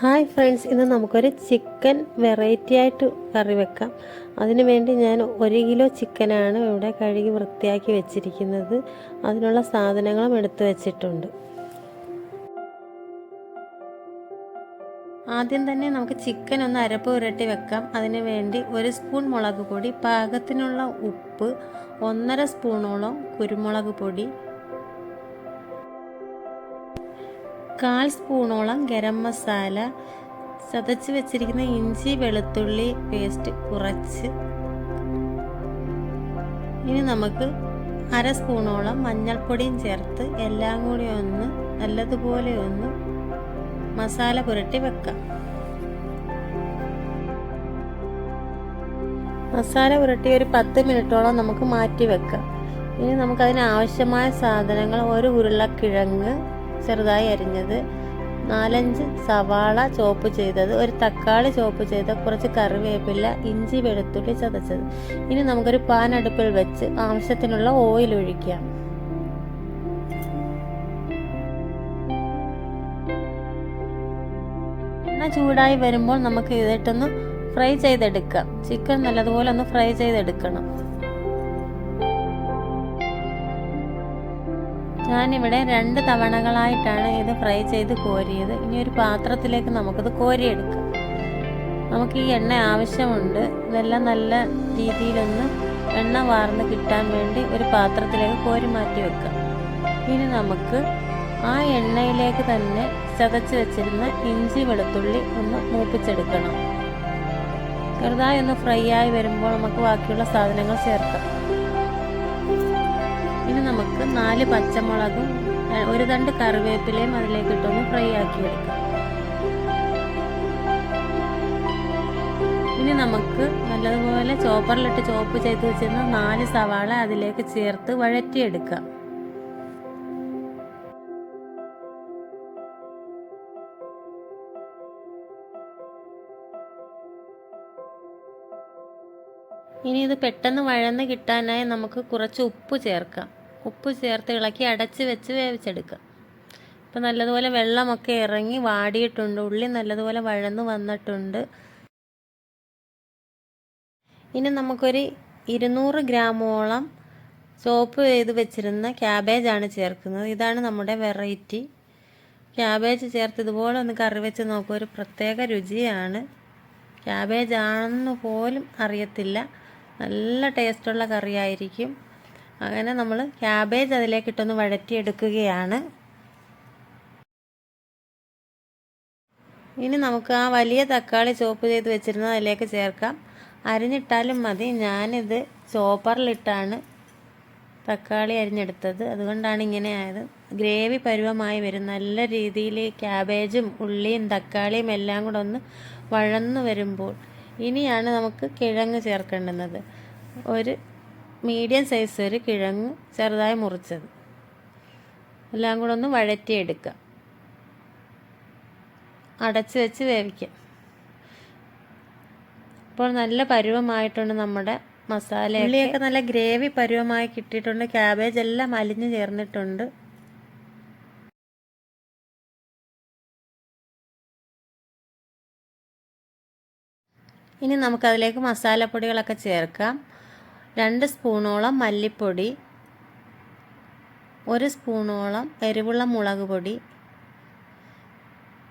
Hi friends ഇന്ന് നമുക്കൊരു chicken variety ആയിട്ട് കറി വെക്കാം. അതിനു വേണ്ടി ഞാൻ ഒരു കിലോ ചിക്കനാണ് ഇവിടെ കഴുകി വൃത്തിയാക്കി വെച്ചിരിക്കുന്നത്. അതിനുള്ള സാധനങ്ങളും എടുത്തു വച്ചിട്ടുണ്ട്. ആദ്യം തന്നെ നമുക്ക് ചിക്കൻ ഒന്ന് അരപ്പ് പുരട്ടി വെക്കാം. അതിനു വേണ്ടി ഒരു സ്പൂൺ മുളക് പൊടി പാകത്തിനുള്ള ഉപ്പ് ഒന്നര സ്പൂണോളം കുരുമുളക് പൊടി കാൽ സ്പൂണോളം ഗരം മസാല ചതച്ച് വെച്ചിരിക്കുന്ന ഇഞ്ചി വെളുത്തുള്ളി പേസ്റ്റ് കുറച്ച്. ഇനി നമുക്ക് അര സ്പൂണോളം മഞ്ഞൾപ്പൊടിയും ചേർത്ത് എല്ലാം കൂടി ഒന്ന് നല്ലതുപോലെ ഒന്ന് മസാല പുരട്ടി വെക്കാം. മസാല പുരട്ടി ഒരു പത്ത് മിനിറ്റോളം നമുക്ക് മാറ്റി വെക്കാം. ഇനി നമുക്കതിന് ആവശ്യമായ സാധനങ്ങൾ ഒരു ഉരുളക്കിഴങ്ങ് ചെറുതായി അരിഞ്ഞത് നാലഞ്ച് സവാള ചോപ്പ് ചെയ്തത് ഒരു തക്കാളി ചോപ്പ് ചെയ്ത കുറച്ച് കറിവേപ്പില ഇഞ്ചി വെളുത്തുള്ളി ചതച്ചത്. ഇനി നമുക്കൊരു പാൻ അടുപ്പിൽ വെച്ച് ആവശ്യത്തിനുള്ള ഓയിൽ ഒഴിക്കാം. എണ്ണ ചൂടായി വരുമ്പോൾ നമുക്ക് ഇതിട്ടൊന്ന് ഫ്രൈ ചെയ്തെടുക്കാം. ചിക്കൻ നല്ലതുപോലെ ഒന്ന് ഫ്രൈ ചെയ്തെടുക്കണം. ഞാനിവിടെ രണ്ട് തവണകളായിട്ടാണ് ഇത് ഫ്രൈ ചെയ്ത് കോരിയത്. ഇനി ഒരു പാത്രത്തിലേക്ക് നമുക്കിത് കോരിയെടുക്കാം. നമുക്ക് ഈ എണ്ണ ആവശ്യമുണ്ട്. ഇതെല്ലാം നല്ല രീതിയിലൊന്ന് എണ്ണ വാർന്ന് കിട്ടാൻ വേണ്ടി ഒരു പാത്രത്തിലേക്ക് കോരി മാറ്റി വെക്കാം. ഇനി നമുക്ക് ആ എണ്ണയിലേക്ക് തന്നെ ചതച്ച് വെച്ചിരുന്ന ഇഞ്ചി വെളുത്തുള്ളി ഒന്ന് മൂപ്പിച്ചെടുക്കണം. ചെറുതായി ഒന്ന് ഫ്രൈ ആയി വരുമ്പോൾ നമുക്ക് ബാക്കിയുള്ള സാധനങ്ങൾ ചേർക്കാം. നമുക്ക് നാല് പച്ചമുളകും ഒരു തണ്ട് കറിവേപ്പിലയും അതിലേക്ക് ഇട്ടൊന്ന് ഫ്രൈ ആക്കി എടുക്കാം. ഇനി നമുക്ക് നല്ലതുപോലെ ചോപ്പറിലിട്ട് ചോപ്പ് ചെയ്ത് വെച്ചിരുന്ന നാല് സവാള അതിലേക്ക് ചേർത്ത് വഴറ്റിയെടുക്കാം. ഇനി ഇത് പെട്ടെന്ന് വഴന്ന് കിട്ടാനായി നമുക്ക് കുറച്ച് ഉപ്പ് ചേർക്കാം. ഉപ്പ് ചേർത്ത് ഇളക്കി അടച്ച് വെച്ച് വേവിച്ചെടുക്കുക. ഇപ്പം നല്ലതുപോലെ വെള്ളമൊക്കെ ഇറങ്ങി വാടിയിട്ടുണ്ട്. ഉള്ളി നല്ലതുപോലെ വഴന്ന് വന്നിട്ടുണ്ട്. ഇനി നമുക്കൊരു ഇരുന്നൂറ് ഗ്രാമോളം സോപ്പ് ചെയ്ത് വെച്ചിരുന്ന ക്യാബേജാണ് ചേർക്കുന്നത്. ഇതാണ് നമ്മുടെ വെറൈറ്റി. ക്യാബേജ് ചേർത്ത് ഇതുപോലെ ഒന്ന് കറി വെച്ച് നോക്കുക ഒരു പ്രത്യേക രുചിയാണ്. ക്യാബേജ് ആണെന്ന് പോലും അറിയത്തില്ല. നല്ല ടേസ്റ്റുള്ള കറിയായിരിക്കും. അങ്ങനെ നമ്മൾ ക്യാബേജ് അതിലേക്കിട്ടൊന്ന് വഴറ്റിയെടുക്കുകയാണ്. ഇനി നമുക്ക് ആ വലിയ തക്കാളി ചോപ്പ് ചെയ്ത് വെച്ചിരുന്നത് അതിലേക്ക് ചേർക്കാം. അരിഞ്ഞിട്ടാലും മതി. ഞാനിത് ചോപ്പറിലിട്ടാണ് തക്കാളി അരിഞ്ഞെടുത്തത്. അതുകൊണ്ടാണ് ഇങ്ങനെ ആയത്. ഗ്രേവി പരുവമായി വരും. നല്ല രീതിയിൽ ക്യാബേജും ഉള്ളിയും തക്കാളിയും എല്ലാം കൂടെ ഒന്ന് വഴന്നു വരുമ്പോൾ ഇനിയാണ് നമുക്ക് കിഴങ്ങ് ചേർക്കേണ്ടുന്നത്. ഒരു മീഡിയം സൈസ് ഒരു കിഴങ്ങ് ചെറുതായി മുറിച്ചത്. എല്ലാം കൂടെ ഒന്ന് വഴറ്റിയെടുക്കുക. അടച്ച് വെച്ച് വേവിക്കാം ഇപ്പോൾ നല്ല പരുവമായിട്ടുണ്ട് നമ്മുടെ മസാല ഉള്ളിയൊക്കെ നല്ല ഗ്രേവി പരുവമായി കിട്ടിയിട്ടുണ്ട്. ക്യാബേജ് എല്ലാം അലിഞ്ഞു ചേർന്നിട്ടുണ്ട്. ഇനി നമുക്കതിലേക്ക് മസാലപ്പൊടികളൊക്കെ ചേർക്കാം. രണ്ട് സ്പൂണോളം മല്ലിപ്പൊടി ഒരു സ്പൂണോളം എരിവുള്ള മുളക് പൊടി.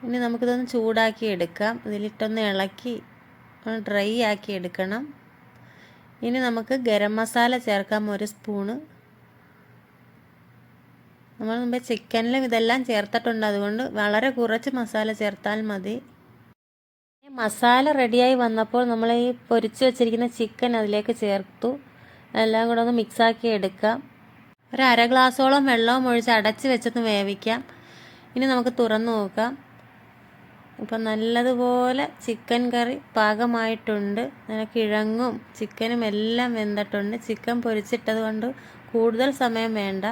ഇനി നമുക്കിതൊന്ന് ചൂടാക്കി എടുക്കാം. ഇതിലിട്ടൊന്ന് ഇളക്കി ഒന്ന് ഡ്രൈ ആക്കി എടുക്കണം. ഇനി നമുക്ക് ഗരം മസാല ചേർക്കാം ഒരു സ്പൂണ്. നമ്മൾ മുമ്പേ ചിക്കനിലും ഇതെല്ലാം ചേർത്തിട്ടുണ്ട്. അതുകൊണ്ട് വളരെ കുറച്ച് മസാല ചേർത്താൽ മതി. മസാല റെഡിയായി വന്നപ്പോൾ നമ്മൾ ഈ പൊരിച്ച് വെച്ചിരിക്കുന്ന ചിക്കൻ അതിലേക്ക് ചേർത്തു. എല്ലാം കൂടെ ഒന്ന് മിക്സാക്കി എടുക്കാം. ഒരു അര ഗ്ലാസ്സോളം വെള്ളവും ഒഴിച്ച് അടച്ച് വെച്ചൊന്ന് വേവിക്കാം. ഇനി നമുക്ക് തുറന്നു നോക്കാം. ഇപ്പം നല്ലതുപോലെ ചിക്കൻ കറി പാകമായിട്ടുണ്ട്. അങ്ങനെ കിഴങ്ങും ചിക്കനും എല്ലാം വെന്തിട്ടുണ്ട്. ചിക്കൻ പൊരിച്ചിട്ടത് കൊണ്ട് കൂടുതൽ സമയം വേണ്ട.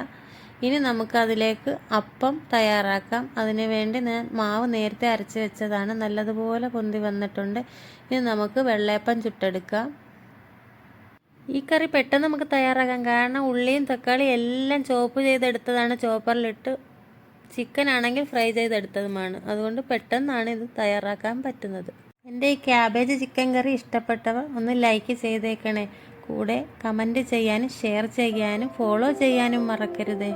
ഇനി നമുക്കതിലേക്ക് അപ്പം തയ്യാറാക്കാം. അതിന് വേണ്ടി ഞാൻ മാവ് നേരത്തെ അരച്ച് വെച്ചതാണ്. നല്ലതുപോലെ പൊന്തി വന്നിട്ടുണ്ട്. ഇനി നമുക്ക് വെള്ളയപ്പം ചുട്ടെടുക്കാം. ഈ കറി പെട്ടെന്ന് നമുക്ക് തയ്യാറാക്കാം. കാരണം ഉള്ളിയും തക്കാളിയും എല്ലാം ചോപ്പ് ചെയ്തെടുത്തതാണ്. ചോപ്പറിലിട്ട് ചിക്കൻ ആണെങ്കിൽ ഫ്രൈ ചെയ്തെടുത്തതുമാണ്. അതുകൊണ്ട് പെട്ടെന്നാണ് ഇത് തയ്യാറാക്കാൻ പറ്റുന്നത്. എന്റെ ഈ ക്യാബേജ് ചിക്കൻ കറി ഇഷ്ടപ്പെട്ടവർ ഒന്ന് ലൈക്ക് ചെയ്തേക്കണേ. കൂടെ കമന്റ് ചെയ്യാനും ഷെയർ ചെയ്യാനും ഫോളോ ചെയ്യാനും മറക്കരുതേ.